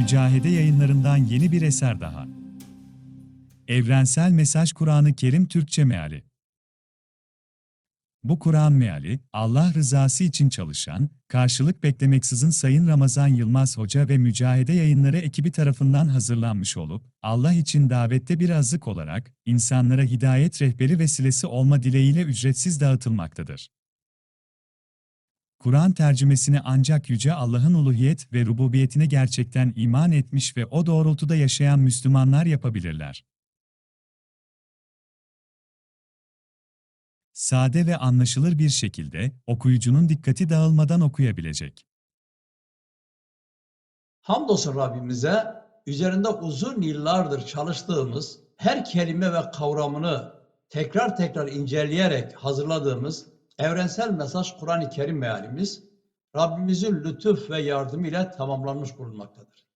Mücahede yayınlarından yeni bir eser daha. Evrensel Mesaj Kur'an-ı Kerim Türkçe Meali Bu Kur'an meali, Allah rızası için çalışan, karşılık beklemeksizin Sayın Ramazan Yılmaz Hoca ve Mücahede Yayınları ekibi tarafından hazırlanmış olup, Allah için davette bir azık olarak, insanlara hidayet rehberi vesilesi olma dileğiyle ücretsiz dağıtılmaktadır. Kur'an tercümesini ancak Yüce Allah'ın uluhiyet ve rububiyetine gerçekten iman etmiş ve o doğrultuda yaşayan Müslümanlar yapabilirler. Sade ve anlaşılır bir şekilde, okuyucunun dikkati dağılmadan okuyabilecek. Hamdolsun Rabbimize üzerinde uzun yıllardır çalıştığımız her kelime ve kavramını tekrar tekrar inceleyerek hazırladığımız evrensel mesaj Kur'an-ı Kerim mealimiz Rabbimizin lütuf ve yardımıyla tamamlanmış bulunmaktadır.